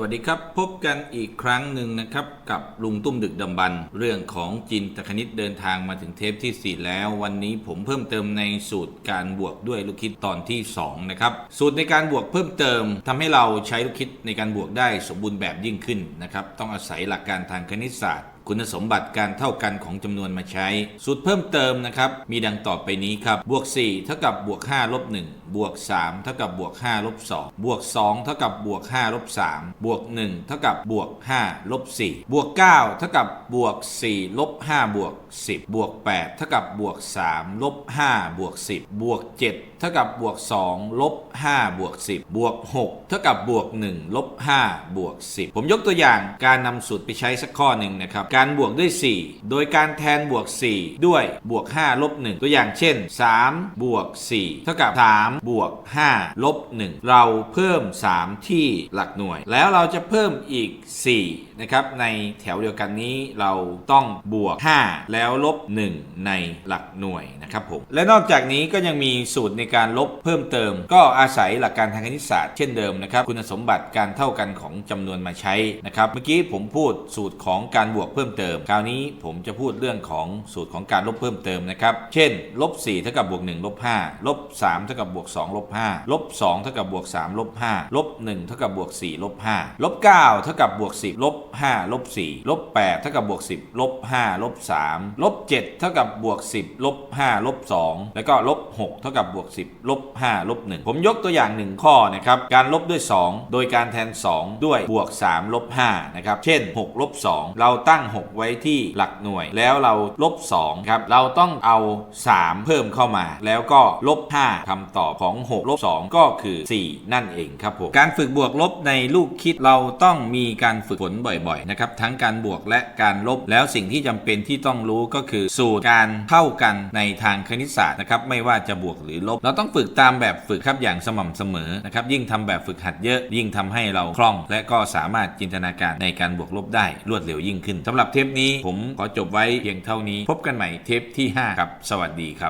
วัสดีครับ พบกันอีกครั้งหนึ่งนะครับ กับลุงตุ้มดึกดำบรรเรื่องของจินตคณิตเดินทางมาถึงเทปที่ 4 แล้ว วันนี้ผมเพิ่มเติมในสูตรการบวกด้วยลูกคิดตอนที่ 2 นะครับ สูตรในการบวกเพิ่มเติมทำให้เราใช้ลูกคิดในการบวกได้สมบูรณ์แบบยิ่งขึ้นนะครับต้องอาศัยหลักการทางคณิตศาสตร์ คุณสมบัติการเท่ากันของจำนวนมาใช้ สูตรเพิ่มเติมนะครับมีดังต่อไปนี้ครับบวก4เท่ากับบวก5ลบ1บวก3เท่ากับบวก5ลบ2บวก2เท่ากับบวก5ลบ3บวก1เท่ากับบวก5ลบ4บวก9เท่ากับบวก4ลบ5บวก10บวก8เท่ากับบวก3ลบ5บวก10บวก7เท่ากับบวก2ลบ5บวก10บวก6เท่ากับบวก1ลบ5บวก10ผมยกตัวอย่างการนำสูตรไปใช้สักข้อหนึ่งนะครับการบวกด้วย 4 โดยการแทนบวก 4 ด้วยบวก 5 ลบ 1 ตัวอย่างเช่น 3 บวก 4 เท่ากับ 3 บวก 5 ลบ 1 เราเพิ่ม 3 ที่หลักหน่วย แล้วเราจะเพิ่มอีก 4 นะครับ ในแถวเดียวกันนี้เราต้องบวก 5 แล้วลบ 1 ในหลักหน่วยนะครับผม และนอกจากนี้ก็ยังมีสูตรในการลบเพิ่มเติม ก็อาศัยหลักการทางคณิตศาสตร์เช่นเดิมนะครับ คุณสมบัติการเท่ากันของจำนวนมาใช้นะครับ เมื่อกี้ผมพูดสูตรของการบวกเพิ่มเติม คราวนี้ผมจะพูดเรื่องของสูตรของการลบเพิ่มเติมนะครับ เช่นลบ4เท่ากับบวก1ลบ5ลบ3เท่ากับบวก2ลบ5ลบ2เท่ากับบวก3ลบ5ลบ1เท่ากับบวก4ลบ5ลบ9เท่ากับบวก10ลบ5ลบ4ลบ8เท่ากับบวก10ลบ5ลบ3ลบ7เท่ากับบวก10ลบ5ลบ2แล้วก็ลบ6เท่ากับบวก10ลบ5ลบ1ผมยกตัวอย่างหนึ่งข้อนะครับการลบด้วย 2 โดยการแทน 2 ด้วยบวก3ลบ5นะครับเช่น6ลบ2เราตั้ง6 ไว้ที่หลักหน่วย แล้วเราลบ2ครับเราต้องเอา 3 เพิ่มเข้ามา แล้วก็ลบ 5คำตอบของ 6 ลบ 2 ก็คือ 4 นั่นเองครับผมการฝึกบวกลบในลูกคิดเราต้องมีการฝึกฝนบ่อยๆนะครับทั้งการบวกและการลบแล้วสิ่งที่จำเป็นที่ต้องรู้ก็คือสูตรการเท่ากันในทางคณิตศาสตร์นะครับไม่ว่าจะบวกหรือลบ เราต้องฝึกตามแบบฝึกครับอย่างสม่ำเสมอนะครับยิ่งทำแบบฝึกหัดเยอะ ยิ่งทำให้เราคล่อง และก็สามารถจินตนาการในการบวกลบได้รวดเร็วยิ่งขึ้นสำหรับำหรับเทปนี้ผมขอจบไว้เพียงเท่านี้ พบกันใหม่เทปที่ 5 ครับ สวัสดีครับ